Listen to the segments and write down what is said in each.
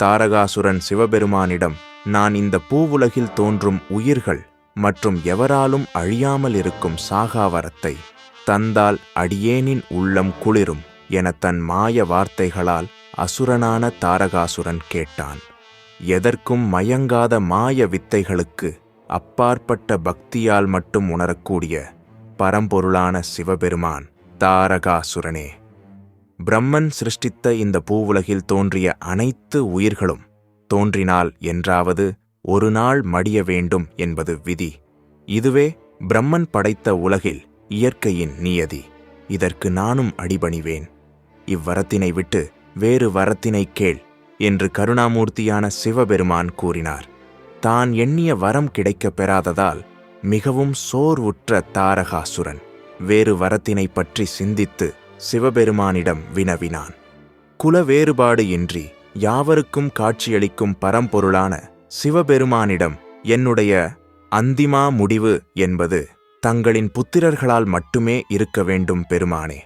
தாரகாசுரன் சிவபெருமானிடம் நான் இந்த பூவுலகில் தோன்றும் உயிர்கள் மற்றும் எவராலும் அழியாமல் இருக்கும் சாகாவரத்தை தந்தால் அடியேனின் உள்ளம் குளிரும் என தன் மாய வார்த்தைகளால் அசுரனான தாரகாசுரன் கேட்டான். எதற்கும் மயங்காத மாய வித்தைகளுக்கு அப்பாற்பட்ட பக்தியால் மட்டும் உணரக்கூடிய பரம்பொருளான சிவபெருமான் தாரகாசுரனே! பிரம்மன் சிருஷ்டித்த இந்த பூவுலகில் தோன்றிய அனைத்து உயிர்களும் தோன்றினால் என்றாவது ஒரு நாள் மடிய வேண்டும் என்பது விதி. இதுவே பிரம்மன் படைத்த உலகில் இயற்கையின் நியதி. இதற்கு நானும் அடிபணிவேன். இவ்வரத்தினை விட்டு வேறு வரத்தினை கேள் என்று கருணாமூர்த்தியான சிவபெருமான் கூறினார். தான் எண்ணிய வரம் கிடைக்கப் பெறாததால் மிகவும் சோர்வுற்ற தாரகாசுரன் வேறு வரத்தினை பற்றி சிந்தித்து சிவபெருமானிடம் வினவினான். குல வேறுபாடு இன்றி யாவருக்கும் காட்சியளிக்கும் பரம்பொருளான சிவபெருமானிடம் என்னுடைய அந்திமா முடிவு என்பது தங்களின் புத்திரர்களால் மட்டுமே இருக்க வேண்டும் பெருமானே.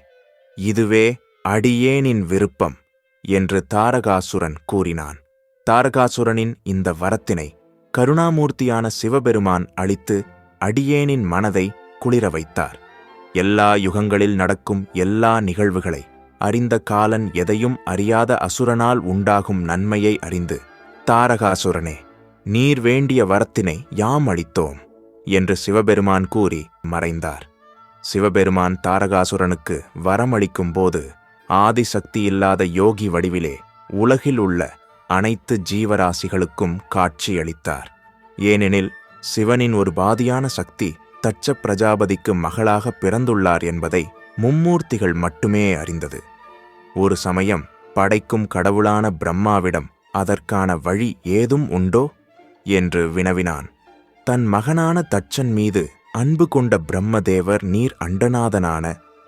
இதுவே அடியேனின் விருப்பம் என்று தாரகாசுரன் கூறினான். தாரகாசுரனின் இந்த வரத்தினை கருணாமூர்த்தியான சிவபெருமான் அளித்து அடியேனின் மனதை குளிர வைத்தார். எல்லா யுகங்களில் நடக்கும் எல்லா நிகழ்வுகளை அறிந்த காலன் எதையும் அறியாத அசுரனால் உண்டாகும் நன்மையை அறிந்து தாரகாசுரனே நீர் வேண்டிய வரத்தினை யாம் அளித்தோம்? என்று சிவபெருமான் கூறி மறைந்தார். சிவபெருமான் தாரகாசுரனுக்கு வரமளிக்கும் போது ஆதிசக்தி இல்லாத யோகி வடிவிலே உலகில் உள்ள அனைத்து ஜீவராசிகளுக்கும் காட்சியளித்தார். ஏனெனில் சிவனின் ஒரு பாதியான சக்தி தட்ச பிரஜாபதிக்கு மகளாக பிறந்துள்ளார் என்பதை மும்மூர்த்திகள் மட்டுமே அறிந்தது. ஒரு சமயம் படைக்கும் கடவுளான பிரம்மாவிடம் அதற்கான வழி ஏதும் உண்டோ? என்று வினவினான். தன் மகனான தச்சன் மீது அன்பு கொண்ட பிரம்மதேவர் நீர் அண்டநாதனான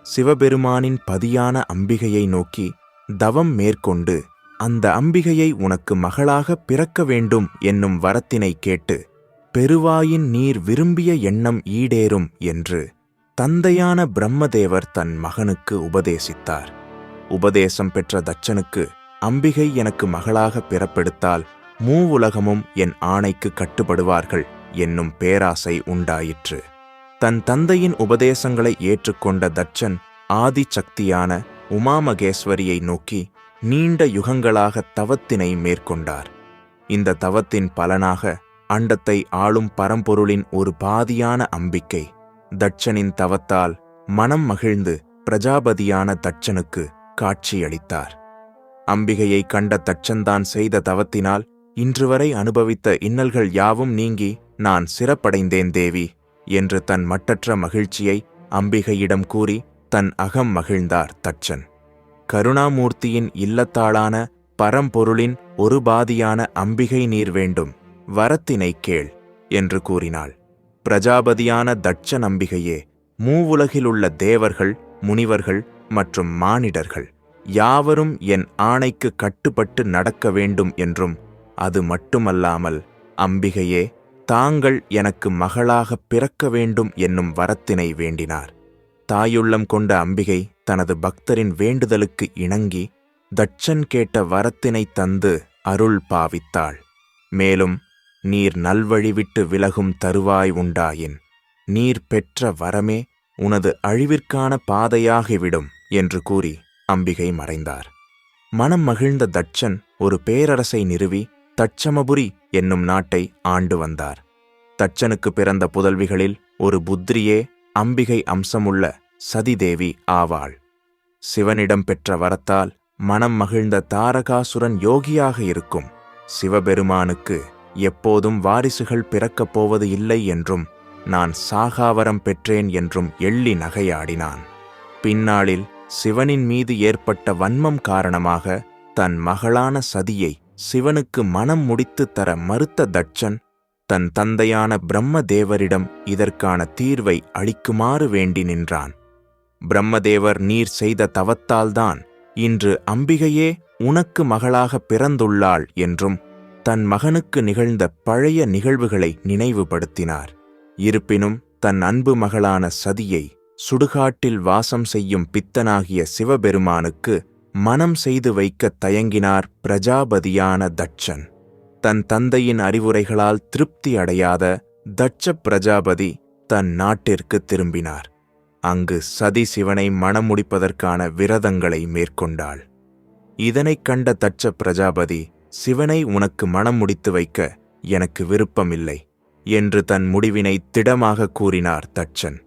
சிவபெருமானின் பதியான அம்பிகையை நோக்கி தவம் மேற்கொண்டு அந்த அம்பிகையை உனக்கு மகளாக பிறக்க வேண்டும் என்னும் வரத்தினை கேட்டு பெருவாயின் நீர் விரும்பிய எண்ணம் ஈடேறும் என்று தந்தையான பிரம்மதேவர் தன் மகனுக்கு உபதேசித்தார். உபதேசம் பெற்ற தட்சனுக்கு அம்பிகை எனக்கு மகளாக பிறப்பெடுத்தால் மூவுலகமும் என் ஆணைக்கு கட்டுப்படுவார்கள் என்னும் பேராசை உண்டாயிற்று. தன் தந்தையின் உபதேசங்களை ஏற்றுக்கொண்ட தட்சன் ஆதி சக்தியான உமாமகேஸ்வரியை நோக்கி நீண்ட யுகங்களாக தவத்தினை மேற்கொண்டார். இந்த தவத்தின் பலனாக அண்டத்தை ஆளும் பரம்பொருளின் ஒரு பாதியான அம்பிக்கை. தட்சனின் தவத்தால் மனம் மகிழ்ந்து பிரஜாபதியான தட்சனுக்கு காட்சியளித்தார். அம்பிகையை கண்ட தட்சன்தான் செய்த தவத்தினால் இன்றுவரை அனுபவித்த இன்னல்கள் யாவும் நீங்கி நான் சிறப்படைந்தேன் தேவி என்று தன் மட்டற்ற மகிழ்ச்சியை அம்பிகையிடம் கூறி தன் அகம் மகிழ்ந்தார் தட்சன். கருணாமூர்த்தியின் இல்லத்தாளான பரம்பொருளின் ஒரு பாதியான அம்பிகை நீர் வேண்டும். வரத்தினை கேள் என்று கூறினாள். பிரஜாபதியான தட்ச நம்பிகையே மூவுலகிலுள்ள தேவர்கள் முனிவர்கள் மற்றும் மானிடர்கள் யாவரும் என் ஆணைக்கு கட்டுப்பட்டு நடக்க வேண்டும் என்றும் அது மட்டுமல்லாமல் அம்பிகையே தாங்கள் எனக்கு மகளாக பிறக்க வேண்டும் என்னும் வரத்தினை வேண்டினார். தாயுள்ளம் கொண்ட அம்பிகை தனது பக்தரின் வேண்டுதலுக்கு இணங்கி தட்சன் கேட்ட வரத்தினை தந்து அருள் பாவித்தாள். மேலும் நீர் நல்வழி விட்டு விலகும் தருவாய் உண்டாயின். நீர் பெற்ற வரமே உனது அழிவிற்கான பாதையாகிவிடும் என்று கூறி அம்பிகை மறைந்தார். மனம் மகிழ்ந்த தட்சன் ஒரு பேரரசை நிறுவி தட்சமபுரி என்னும் நாட்டை ஆண்டு வந்தார். தட்சனுக்கு பிறந்த புதல்விகளில் ஒரு புத்ரியே அம்பிகை அம்சமுள்ள சதிதேவி ஆவாள். சிவனிடம் பெற்ற வரத்தால் மனம் மகிழ்ந்த தாரகாசுரன் யோகியாக இருக்கும். சிவபெருமானுக்கு எப்போதும் வாரிசுகள் பிறக்கப் போவது இல்லை என்றும் நான் சாகாவரம் பெற்றேன் என்றும் எள்ளி நகையாடினான். பின்னாளில் சிவனின் மீது ஏற்பட்ட வன்மம் காரணமாக தன் மகளான சதியை சிவனுக்கு மனம் முடித்து தர மறுத்த தட்சன் தன் தந்தையான பிரம்மதேவரிடம் இதற்கான தீர்வை அளிக்குமாறு வேண்டி நின்றான். பிரம்மதேவர் நீர் செய்த தவத்தால்தான் இன்று அம்பிகையே உனக்கு மகளாக பிறந்துள்ளாள் என்றும் தன் மகனுக்கு நிகழ்ந்த பழைய நிகழ்வுகளை நினைவுபடுத்தினார். இருப்பினும் தன் அன்பு மகளான சதியை சுடுகாட்டில் வாசம் செய்யும் பித்தனாகிய சிவபெருமானுக்கு மனம் செய்து வைக்கத் தயங்கினார் பிரஜாபதியான தட்சன். தன் தந்தையின் அறிவுரைகளால் திருப்தி அடையாத தட்ச பிரஜாபதி தன் நாட்டிற்கு திரும்பினார். அங்கு சதி சிவனை மணமுடிப்பதற்கான விரதங்களை மேற்கொண்டாள். இதனைக் கண்ட தட்ச பிரஜாபதி சிவனை உனக்கு மணம் முடித்து வைக்க எனக்கு விருப்பமில்லை என்று தன் முடிவினை திடமாக கூறினார் தட்சன்.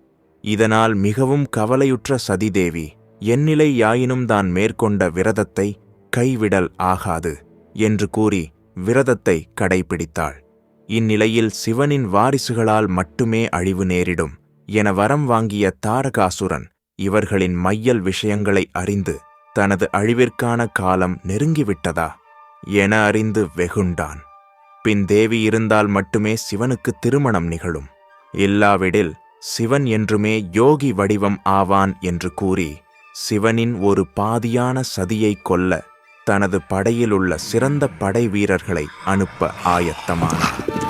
இதனால் மிகவும் கவலையுற்ற சதிதேவி என்னிலை யாயினும் தான் மேற்கொண்ட விரதத்தை கைவிடல் ஆகாது என்று கூறி விரதத்தை கடைபிடித்தாள். இந்நிலையில் சிவனின் வாரிசுகளால் மட்டுமே அழிவு நேரிடும் என வரம் வாங்கிய தாரகாசுரன் இவர்களின் மையல் விஷயங்களை அறிந்து தனது அழிவிற்கான காலம் நெருங்கிவிட்டதா? என அறிந்து வெகுண்டான். பின் தேவி இருந்தால் மட்டுமே சிவனுக்கு திருமணம் நிகழும். இல்லாவிடில் சிவன் என்றுமே யோகி வடிவம் ஆவான் என்று கூறி சிவனின் ஒரு பாதியான சதியை கொல்ல தனது படையிலுள்ள சிறந்த படை வீரர்களை அனுப்ப ஆயத்தமானார்